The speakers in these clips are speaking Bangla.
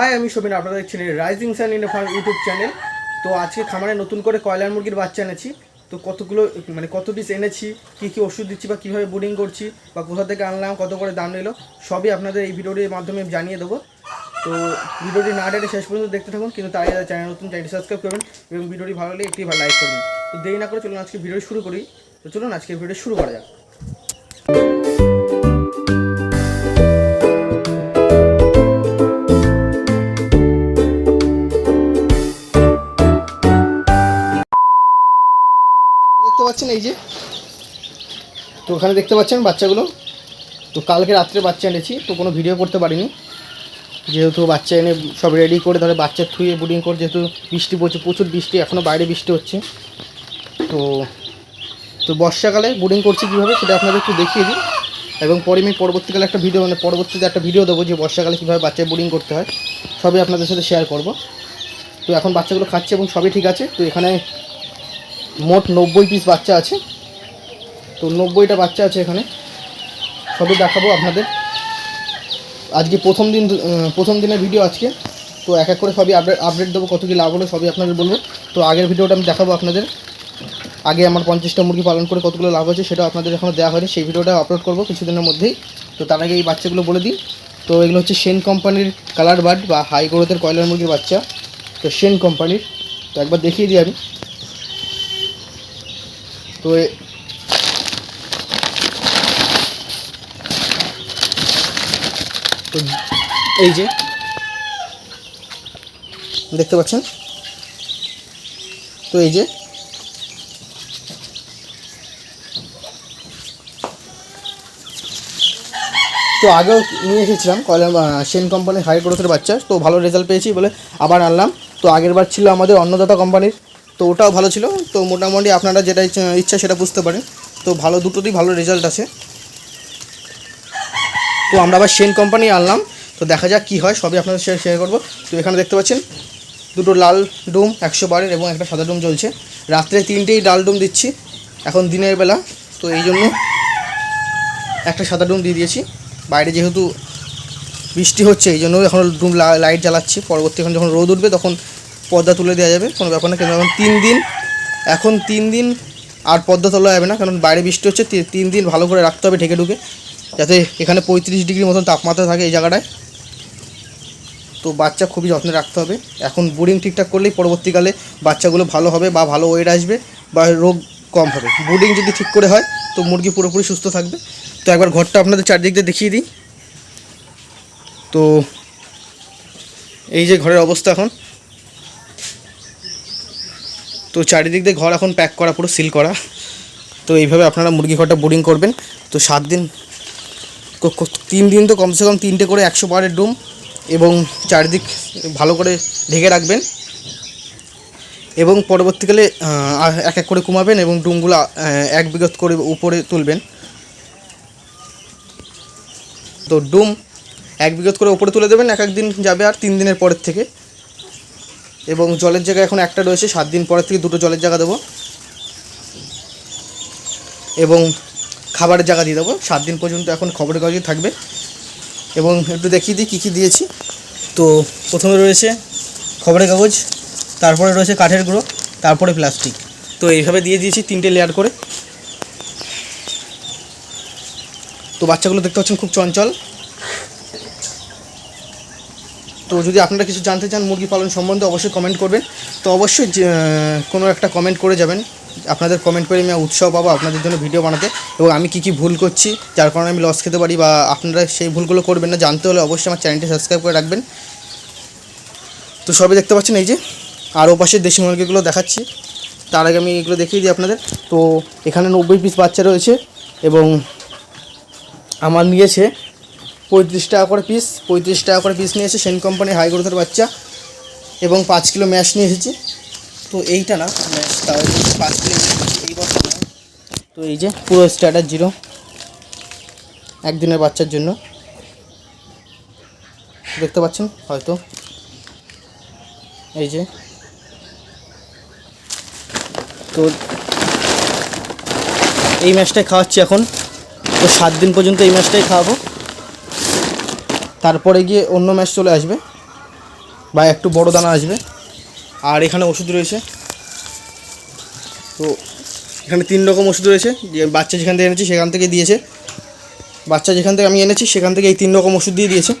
হাই, আমি শোভন আপনারা দেখছেন rising sun in farm YouTube channel তো আজকে খামারে নতুন করে কয়লার মুরগির বাচ্চা এনেছি। তো কতগুলো মানে কত পিস এনেছি, কী কী ওষুধ দিচ্ছি বা কীভাবে বোর্ডিং করছি বা কোথা থেকে আনলাম, কত করে দাম নিল, সবই আপনাদের এই ভিডিওটির মাধ্যমে জানিয়ে দেবো। তো ভিডিওটি না ডেটে শেষ পর্যন্ত দেখতে থাকুন, কিন্তু তাই চ্যানেল নতুন চ্যানেলটি সাবস্ক্রাইব করবেন এবং ভিডিওটি ভালো লাগলে একটি লাইক করবেন। তো দেরি না করে চলুন আজকে ভিডিও শুরু করি। তো চলুন আজকে ভিডিও শুরু করা যাক। পাচ্ছেন এই যে। তো ওখানে দেখতে পাচ্ছেন বাচ্চাগুলো। তো কালকে রাত্রে বাচ্চা এনেছি, তো কোনো ভিডিও করতে পারিনি। যেহেতু বাচ্চা এনে সব রেডি করে ধরে বাচ্চা থুয়ে বুডিং করে, যেহেতু বৃষ্টি পড়ছে, প্রচুর বৃষ্টি এখনও বাইরে বৃষ্টি হচ্ছে। তো তো বর্ষাকালে বোর্ডিং করছি কীভাবে সেটা আপনাদের একটু দেখিয়ে দিই। এবং পরে আমি পরবর্তীকালে একটা ভিডিও মানে পরবর্তীতে একটা ভিডিও দেবো যে বর্ষাকালে কীভাবে বাচ্চায় বোর্ডিং করতে হয়। সবই আপনাদের সাথে শেয়ার করব। তো এখন বাচ্চাগুলো খাচ্ছে এবং সবই ঠিক আছে। তো এখানে মোট নব্বই পিস বাচ্চা আছে। তো নব্বইটা বাচ্চা আছে এখানে। সবই দেখাবো আপনাদের। আজকে প্রথম দিন প্রথম দিনের ভিডিও আজকে। তো এক এক করে সবই আপডেট আপডেট দেবো, কত কী লাভ হলো সবই আপনাদের বলব। তো আগের ভিডিওটা আমি দেখাবো আপনাদের। আগে আমার পঞ্চাশটা মুরগি পালন করে কতগুলো লাভ হয়েছে সেটা আপনাদের এখনও দেওয়া হয়নি। সেই ভিডিওটা আপলোড করব কিছুদিনের মধ্যেই। তো তার আগে এই বাচ্চাগুলো বলে দিই। তো এগুলো হচ্ছে সেন কোম্পানির কালার বার্ড বা হাই গ্রোথের কয়লার মুরগির বাচ্চা। তো সেন কোম্পানির তো একবার দেখিয়ে দিই আমি। তো এই যে, দেখতে পাচ্ছেন? তো এই যে, তো আগেও নিয়ে এসেছিলাম, কয়লা সেন কোম্পানির হাই গ্রোথের বাচ্চা তো ভালো রেজাল্ট পেয়েছি বলে আবার আনলাম। তো আগের বার ছিল আমাদের অন্নদাতা কোম্পানির তো ওটাও ভালো ছিল। তো মোটামুটি আপনারা যেটা ইচ্ছা- সেটা বুঝতে পারেন। তো ভালো দুটোতেই ভালো রেজাল্ট আছে। তো আমরা আবার সেন কোম্পানি আনলাম। তো দেখা যাক কী হয়, সবই আপনাদের শেয়ার শেয়ার করব। তো এখানে দেখতে পাচ্ছেন, দুটো লাল ডুম একশো বারের এবং একটা সাদা ডুম চলছে রাত্রে তিনটেই লাল ডুম দিচ্ছি, এখন দিনের বেলা। তো এই জন্য একটা সাদা ডুম দিয়ে দিয়েছি। বাইরে যেহেতু বৃষ্টি হচ্ছে, এই জন্য এখন ডুম লাইট জ্বালাচ্ছি। পরবর্তী এখন যখন রোদ উঠবে, তখন পর্দা তুলে দেওয়া যাবে, কোনো ব্যাপার না, কিন্তু এখন তিন দিন, এখন তিন দিন আর পর্দা তোলা যাবে না, কারণ বাইরে বৃষ্টি হচ্ছে তিন দিন ভালো করে রাখতে হবে ঢেকে ঢুকে, যাতে এখানে পঁয়ত্রিশ ডিগ্রি মতন তাপমাত্রা থাকে এই জায়গাটায়। তো বাচ্চা খুবই যত্নে রাখতে হবে। এখন বোর্ডিং ঠিকঠাক করলেই পরবর্তীকালে বাচ্চাগুলো ভালো হবে বা ভালো ওয়েট আসবে বা রোগ কম হবে। বোর্ডিং যদি ঠিক করে হয়, তো মুরগি পুরোপুরি সুস্থ থাকবে। তো একবার ঘরটা আপনাদের চারদিক দিয়ে দেখিয়ে দিই। তো এই যে ঘরের অবস্থা এখন তো চারিদিক দিয়ে ঘর এখন প্যাক করা, পুরো সিল করা। তো এইভাবে আপনারা মুরগি ঘরটা বোরিং করবেন। তো সাত দিন তিন দিন তো কমসে কম তিনটে করে একশো বারের ডুম এবং চারিদিক ভালো করে ঢেকে রাখবেন। এবং পরবর্তীকালে এক এক করে কমাবেন এবং ডুমগুলো এক বিগত করে উপরে তুলবেন। তো ডুম এক বিগত করে উপরে তুলে দেবেন, এক এক দিন যাবে আর তিন দিনের পরের থেকে। এবং জলের জায়গা এখন একটা রয়েছে, সাত দিন পরের থেকে দুটো জলের জায়গা দেবো। এবং খাবারের জায়গা দিয়ে দেবো। সাত দিন পর্যন্ত এখন খবরের কাগজে থাকবে। এবং একটু দেখিয়ে দিই কী কী দিয়েছি। তো প্রথমে রয়েছে খবরের কাগজ, তারপরে রয়েছে কাঠের গুঁড়ো, তারপরে প্লাস্টিক। তো এইভাবে দিয়ে দিয়েছি তিনটে লেয়ার করে। তো বাচ্চাগুলো দেখতে পাচ্ছেন খুব চঞ্চল। তো যদি আপনারা কিছু জানতে চান মুরগি পালন সম্বন্ধে অবশ্যই কমেন্ট করবেন। তো অবশ্যই কোনো একটা কমেন্ট করে যাবেন। আপনাদের কমেন্ট করে আমি উৎসাহ পাবো আপনাদের জন্য ভিডিও বানাতে এবং আমি কী কী ভুল করছি, যার কারণে আমি লস খেতে পারি বা আপনারা সেই ভুলগুলো করবেন না। জানতে হলে অবশ্যই আমার চ্যানেলটি সাবস্ক্রাইব করে রাখবেন। তো সবই দেখতে পাচ্ছেন এই যে আর ওপাশে দেশি মুরগিগুলো দেখাচ্ছি। তার আগে আমি এগুলো দেখিয়ে দিই আপনাদের। তো এখানে নব্বই পিস বাচ্চা রয়েছে এবং আমার নিয়েছে পঁয়ত্রিশ টাকা করে পিস পঁয়ত্রিশ টাকা করে পিস নিয়েছে সেন কোম্পানির হাই গ্রোথের বাচ্চা এবং পাঁচ কিলো ম্যাশ নিয়ে এসেছি। তো এইটা না ম্যাশ তাও পাঁচ কিলো এই বছর তো এই যে পুরো স্ট্যাটার জিরো একদিনের বাচ্চার জন্য। দেখতে পাচ্ছেন, হয়তো। এই যে। তো এই ম্যাচটাই খাওয়াচ্ছি এখন। তো সাত দিন পর্যন্ত এই ম্যাচটাই খাওয়াবো। তারপরে গিয়ে অন্য ম্যাচ চলে আসবে বা একটু বড় দানা আসবে। আর এখানে ওষুধ রয়েছে। তো এখানে তিন রকম ওষুধ রয়েছে। যে বাচ্চা যেখান থেকে এনেছি সেখান থেকে দিয়েছে। বাচ্চা যেখান থেকে আমি এনেছি সেখান থেকে এই তিন রকম ওষুধ দিয়ে দিয়েছে।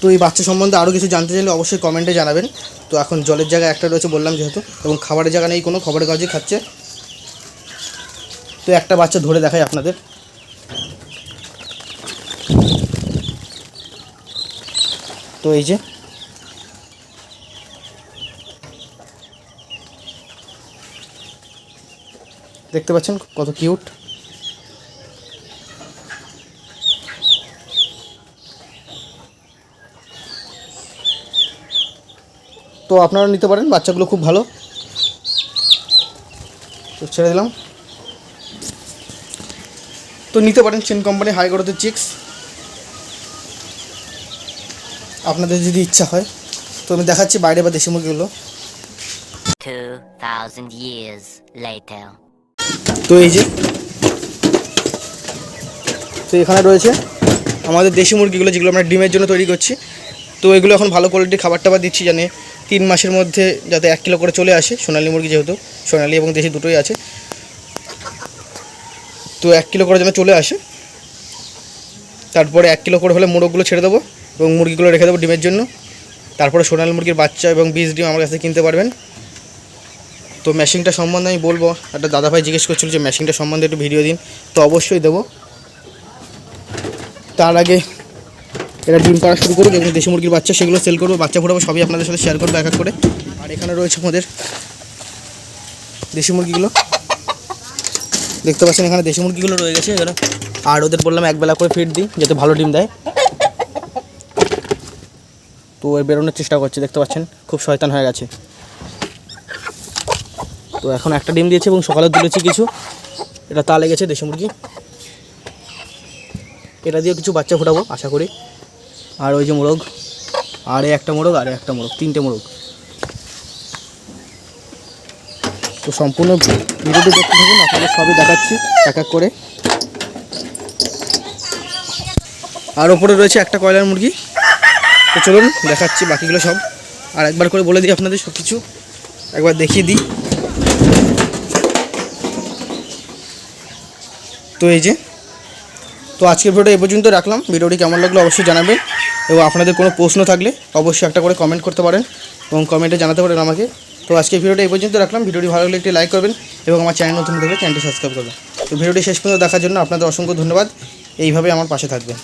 তো এই বাচ্চা সম্বন্ধে আরও কিছু জানতে চাইলে অবশ্যই কমেন্টে জানাবেন। তো এখন জলের জায়গা একটা রয়েছে বললাম যেহেতু, এবং খাবারের জায়গা নেই, কোনো খবরের কাগজই খাচ্ছে। তো একটা বাচ্চা ধরে দেখাই আপনাদের। তো এই যে। দেখতে পাচ্ছেন কত কিউট। তো আপনারা নিতে পারেন, বাচ্চাগুলো খুব ভালো। তো ছেড়ে দিলাম। তো নিতে পারেন চেন কোম্পানি হাই গ্রোথের চিক্স আপনাদের যদি ইচ্ছা হয় তো আমি দেখাচ্ছি বাইরে বা দেশি মুরগিগুলো। 2,000 years later. তো এই যে তো এখানে রয়েছে আমাদের দেশি মুরগিগুলো যেগুলো আমরা ডিমের জন্য তৈরি করছি। তো এগুলো এখন ভালো কোয়ালিটির খাবার টাবার দিচ্ছি জানে তিন মাসের মধ্যে যাতে এক কিলো করে চলে আসে সোনালী মুরগি যেহেতু সোনালি এবং দেশি দুটোই আছে। তো এক কিলো করে যেন চলে আসে। তারপরে এক কিলো করে হলে মোরগগুলো ছেড়ে দেবো এবং মুরগিগুলো রেখে দেবো ডিমের জন্য। তারপরে সোনাল মুরগির বাচ্চা এবং বীজ ডিম আমার কাছে কিনতে পারবেন। তো মেশিনটা সম্বন্ধে আমি বলব। একটা দাদাভাই জিজ্ঞেস করছিল যে মেশিনটা সম্বন্ধে একটু ভিডিও দিন। তো অবশ্যই দেবো। তার আগে এরা ডিম পাড়া শুরু করুক এবং দেশি মুরগির বাচ্চা সেগুলো সেল করব। বাচ্চা ফোটাবো, সবই আপনাদের সাথে শেয়ার করব এক এক করে। আর এখানে রয়েছে আমাদের দেশি মুরগিগুলো। দেখতে পাচ্ছেন এখানে দেশি মুরগিগুলো রয়ে গেছে এখানে আর ওদের বললাম একবেলা করে ফিড দিই, যাতে ভালো ডিম দেয়। তো এর বেরোনোর চেষ্টা করছে, দেখতে পাচ্ছেন, খুব শয়তান হয়ে গেছে। তো এখন একটা ডিম দিয়েছে এবং সকালে তুলেছি কিছু। এটা তা লেগেছে দেশি মুরগি। এটা দিয়ে কিছু বাচ্চা ফোটাবো, আশা করি। আর ওই যে মোরগ, আর একটা মোরগ, আর একটা মোরগ, তিনটে মোরগ। তো সম্পূর্ণ ভিডিওটি দেখতে থাকুন, আপনাদের সবই দেখাচ্ছি, এক এক করে। আর ওপরে রয়েছে একটা কয়লার মুরগি। তো চলুন, দেখাচ্ছি বাকিগুলো সব। আর একবার করে বলে দিই আপনাদের সব কিছু একবার দেখিয়ে দিই। তো এই যে, তো আজকের ভিডিওটা এই পর্যন্ত রাখলাম। ভিডিওটি কেমন লাগল অবশ্যই জানাবেন। এবং আপনাদের কোনো প্রশ্ন থাকলে অবশ্যই একটা করে কমেন্ট করতে পারেন। এবং কমেন্টে জানাতে পারেন আমাকে। তো আজকে ভিডিওটা এই পর্যন্ত রাখলাম। ভিডিওটি ভালো লাগলে একটি লাইক করবেন এবং আমার চ্যানেল নতুন দেখলে চ্যানেলটি সাবস্ক্রাইব করবেন। তো ভিডিওটি শেষ পর্যন্ত দেখার জন্য আপনাদের অসংখ্য ধন্যবাদ। এইভাবে আমার পাশে থাকবেন।